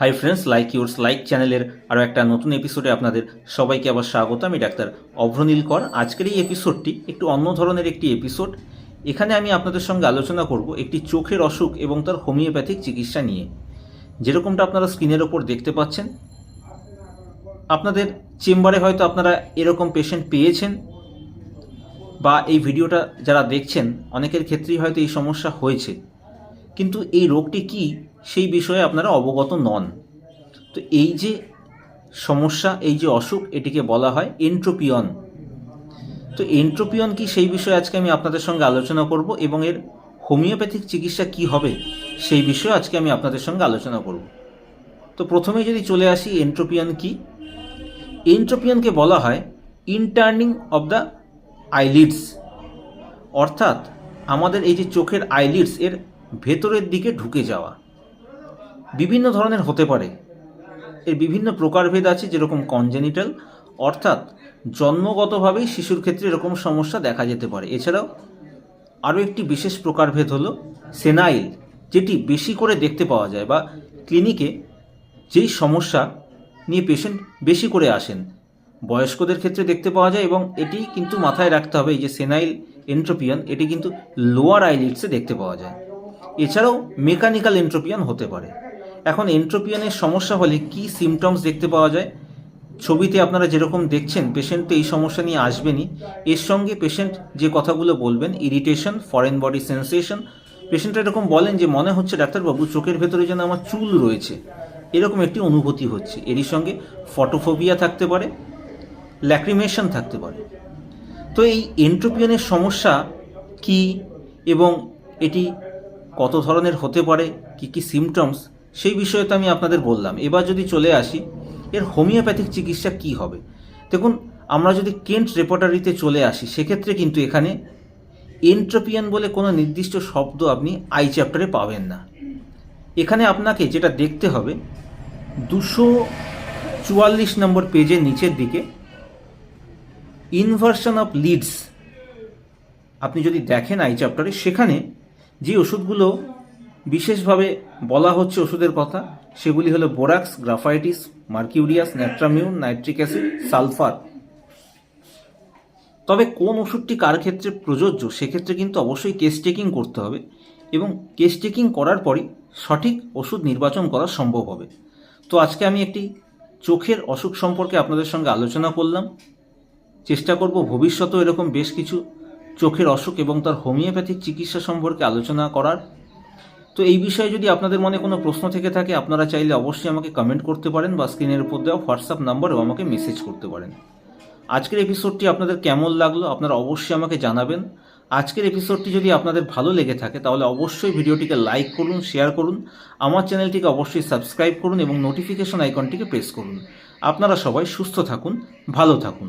Hi friends like yours like চ্যানেলের আরও একটা নতুন এপিসোডে আপনাদের সবাইকে আবার স্বাগত। আমি ডাক্তার অভ্রনীল কর। আজকের এই এপিসোডটি একটু অন্য ধরনের একটি এপিসোড এখানে আমি আপনাদের সঙ্গে আলোচনা করব একটি চোখের অসুখ এবং তার হোমিওপ্যাথিক চিকিৎসা নিয়ে। যেরকমটা আপনারা স্ক্রিনের ওপর দেখতে পাচ্ছেন, আপনাদের চেম্বারে হয়তো আপনারা এরকম পেশেন্ট পেয়েছেন বা এই ভিডিওটা যারা দেখছেন, অনেকের ক্ষেত্রেই হয়তো এই সমস্যা হয়েছে। কিন্তু এই রোগটি কি সেই বিষয়ে আপনারা অবগত নন। তো এই যে সমস্যা, এই যে অসুখ, এটিকে বলা হয় এন্ট্রোপিয়ন। তো এন্ট্রোপিয়ন কি সেই বিষয়ে আজকে আমি আপনাদের সঙ্গে আলোচনা করব এবং এর হোমিওপ্যাথিক চিকিৎসা কি হবে সেই বিষয়ে আজকে আমি আপনাদের সঙ্গে আলোচনা করব। তো প্রথমে যদি চলে আসি, এন্ট্রোপিয়ন কি? এন্ট্রোপিয়নকে বলা হয় ইন্টার্নিং অব দ্য আইলিডস। অর্থাৎ আমাদের এই যে চোখের আইলিডস, এর ভেতরের দিকে ঢুকে যাওয়া। বিভিন্ন ধরনের হতে পারে। এর বিভিন্ন প্রকারভেদ আছে যেরকম কনজেনিটাল অর্থাৎ জন্মগতভাবেই শিশুর ক্ষেত্রে এরকম সমস্যা দেখা যেতে পারে। এছাড়াও আরও একটি বিশেষ প্রকারভেদ হলো সেনাইল যেটি বেশি করে দেখতে পাওয়া যায় বা ক্লিনিকে যেই সমস্যা নিয়ে পেশেন্ট বেশি করে আসেন, বয়স্কদের ক্ষেত্রে দেখতে পাওয়া যায় এবং এটি কিন্তু মাথায় রাখতে হবে এই যে সেনাইল এন্ট্রোপিয়ান এটি কিন্তু লোয়ার আইলিডসে দেখতে পাওয়া যায়। এছাড়াও মেকানিক্যাল এন্ট্রোপিয়ান হতে পারে। এখন এন্ট্রোপিয়ানের সমস্যা হলে কি সিমটমস দেখতে পাওয়া যায়? ছবিতে আপনারা যেরকম দেখছেন পেশেন্ট তো এই সমস্যা নিয়ে আসবেনই। এর সঙ্গে পেশেন্ট যে কথাগুলো বলবেন irritation foreign body sensation patient এরকম বলেন যে, মনে হচ্ছে ডাক্তারবাবু, চোখের ভেতরে যেন আমার চুল রয়েছে। এরকম একটি অনুভূতি হচ্ছে। এরই সঙ্গে ফটোফোবিয়া থাকতে পারে ল্যাক্রিমেশন থাকতে পারে। তো এই এন্ট্রোপিয়নের সমস্যা কি এবং এটি কত ধরনের হতে পারে, কি কি সিমটমস সেই বিষয়ে তো আমি আপনাদের বললাম। এবার যদি চলে আসি, এর হোমিওপ্যাথিক চিকিৎসা কি হবে? দেখুন, আমরা যদি কেন্ট রেপোটারিতে চলে আসি, সেক্ষেত্রে কিন্তু এখানে এন্ট্রোপিয়ান বলে কোনো নির্দিষ্ট শব্দ আপনি আই চ্যাপ্টারে পাবেন না। এখানে আপনাকে যেটা দেখতে হবে, দুশো চুয়াল্লিশ নম্বর পেজের নিচের দিকে ইনভার্সন অফ লিডস। আপনি যদি দেখেন আই চ্যাপ্টারে, সেখানে যে ওষুধগুলো বিশেষভাবে বলা হচ্ছে ওষুধের কথা। সেগুলি হলো borax, graphites, mercurius, natrum mur, nitric acid, sulphur. তবে কোন ওষুধটি কার ক্ষেত্রে প্রযোজ্য, সেক্ষেত্রে কিন্তু অবশ্যই কেস টেকিং করতে হবে এবং কেস টেকিং করার পরই সঠিক ওষুধ নির্বাচন করা সম্ভব হবে। তো আজকে আমি একটি চোখের অসুখ সম্পর্কে আপনাদের সঙ্গে আলোচনা করলাম। চেষ্টা করব ভবিষ্যতেও এরকম বেশ কিছু চোখের অসুখ এবং তার হোমিওপ্যাথিক চিকিৎসা সম্পর্কে আলোচনা করার। তো এই বিষয়ে যদি আপনাদের মনে কোনো প্রশ্ন থেকে থাকে, আপনারা চাইলে অবশ্যই আমাকে কমেন্ট করতে পারেন বা স্ক্রিনের উপর দেওয়া হোয়াটসঅ্যাপ নাম্বারেও আমাকে মেসেজ করতে পারেন। আজকের এপিসোডটি আপনাদের কেমন লাগল আপনারা অবশ্যই আমাকে জানাবেন। আজকের এপিসোডটি যদি আপনাদের ভালো লেগে থাকে, তাহলে অবশ্যই ভিডিওটিকে লাইক করুন শেয়ার করুন, আমার চ্যানেলটিকে অবশ্যই সাবস্ক্রাইব করুন এবং নোটিফিকেশন আইকনটিকে প্রেস করুন। আপনারা সবাই সুস্থ থাকুন, ভালো থাকুন।